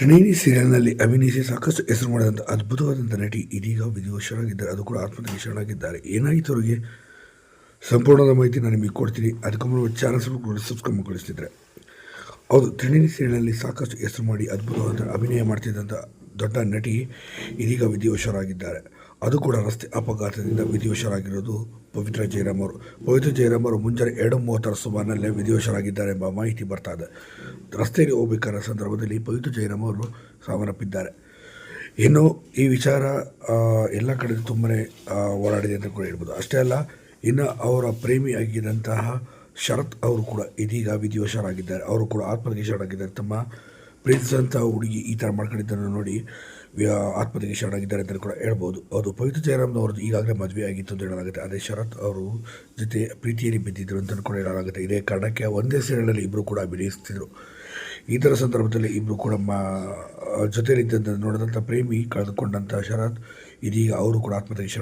ತ್ರಿನೇನಿ ಸೀರಿಯಲ್ನಲ್ಲಿ ಅಭಿನಯಿಸಿ ಸಾಕಷ್ಟು ಹೆಸರು ಮಾಡಿದಂಥ ಅದ್ಭುತವಾದಂಥ ನಟಿ ಇದೀಗ ವಿಧಿವಶರಾಗಿದ್ದಾರೆ ಅದು ಕೂಡ ಆತ್ಮಹತ್ಯೆಗೆ ಶರಣಾಗಿದ್ದಾರೆ. ಏನಾಯಿತು ಅವರಿಗೆ? ಸಂಪೂರ್ಣದ ಮಾಹಿತಿ ನಾನು ನಿಮಗೆ ಕೊಡ್ತೀನಿ. ಅದಕ್ಕೆ ಮುನ್ನ ಚಾನಲ್ ಸಬ್ಸ್ಕ್ರೈಬ್ ಮಾಡಿಸ್ತಿದ್ರೆ ಹೌದು ತ್ರಿನೇನಿ ಸೀರಿಯಲ್ನಲ್ಲಿ ಸಾಕಷ್ಟು ಹೆಸರು ಮಾಡಿ ಅದ್ಭುತವಾದ ಅಭಿನಯ ಮಾಡ್ತಿದ್ದಂಥ ದೊಡ್ಡ ನಟಿ ಇದೀಗ ವಿಧಿವಶರಾಗಿದ್ದಾರೆ ಅದು ಕೂಡ ರಸ್ತೆ ಅಪಘಾತದಿಂದ ವಿಧಿವಶರಾಗಿರೋದು ಪವಿತ್ರ ಜಯರಾಮ್ ಅವರು ಪವಿತ್ರ ಜಯರಾಮ್ ಅವರು ಮುಂಜಾನೆ ಎರಡು ಮೂವತ್ತರ ಸುಮಾರಿನಲ್ಲೇ ವಿಧಿವಶರಾಗಿದ್ದಾರೆ ಎಂಬ ಮಾಹಿತಿ ಬರ್ತಾ ಇದೆ. ರಸ್ತೆಯಲ್ಲಿ ಹೋಗಬೇಕಾದ ಸಂದರ್ಭದಲ್ಲಿ ಪವಿತ್ರ ಜಯರಾಮ್ ಅವರು ಸಾವನ್ನಪ್ಪಿದ್ದಾರೆ. ಇನ್ನು ಈ ವಿಚಾರ ಎಲ್ಲ ಕಡೆ ತುಂಬನೇ ಓಡಾಡಿದೆ ಅಂತ ಕೂಡ ಹೇಳ್ಬೋದು. ಅಷ್ಟೇ ಅಲ್ಲ, ಇನ್ನು ಅವರ ಪ್ರೇಮಿ ಆಗಿದ್ದಂತಹ ಶರತ್ ಅವರು ಕೂಡ ಇದೀಗ ವಿಧಿವಶರಾಗಿದ್ದಾರೆ ಅವರು ಕೂಡ ಆತ್ಮಹತ್ಯೆ ಶರಣಾಗಿದ್ದಾರೆ ತಮ್ಮ ಪ್ರೀತಿಸಿದಂಥ ಹುಡುಗಿ ಈ ಥರ ಮಾಡ್ಕೊಂಡಿದ್ದನ್ನು ನೋಡಿ ಆತ್ಮಹತ್ಯೆಗೆ ಶರಣಾಗಿದ್ದಾರೆ ಅಂತ ಕೂಡ ಹೇಳ್ಬೋದು. ಅದು ಪವಿತ್ರ ಜಯರಾಮ್ನವ್ರದ್ದು ಈಗಾಗಲೇ ಮದುವೆ ಆಗಿತ್ತು ಅಂತ ಹೇಳಲಾಗುತ್ತೆ. ಅದೇ ಶರತ್ ಅವರು ಜೊತೆ ಪ್ರೀತಿಯಲ್ಲಿ ಬಿದ್ದಿದ್ದರು ಅಂತ ಕೂಡ ಹೇಳಲಾಗುತ್ತೆ. ಇದೇ ಕಾರಣಕ್ಕೆ ಒಂದೇ ಸೀರಿಯಲ್ನಲ್ಲಿ ಇಬ್ಬರು ಕೂಡ ಅಭಿನಯಿಸ್ತಿದ್ರು. ಈ ಥರ ಸಂದರ್ಭದಲ್ಲಿ ಇಬ್ಬರು ಕೂಡ ಮಾ ಜೊತೆಯಲ್ಲಿದ್ದಂಥ ನೋಡಿದಂಥ ಪ್ರೇಮಿ ಕಳೆದುಕೊಂಡಂಥ ಶರತ್ ಇದೀಗ ಅವರು ಕೂಡ ಆತ್ಮಹತ್ಯೆಗೆ ಶರಣ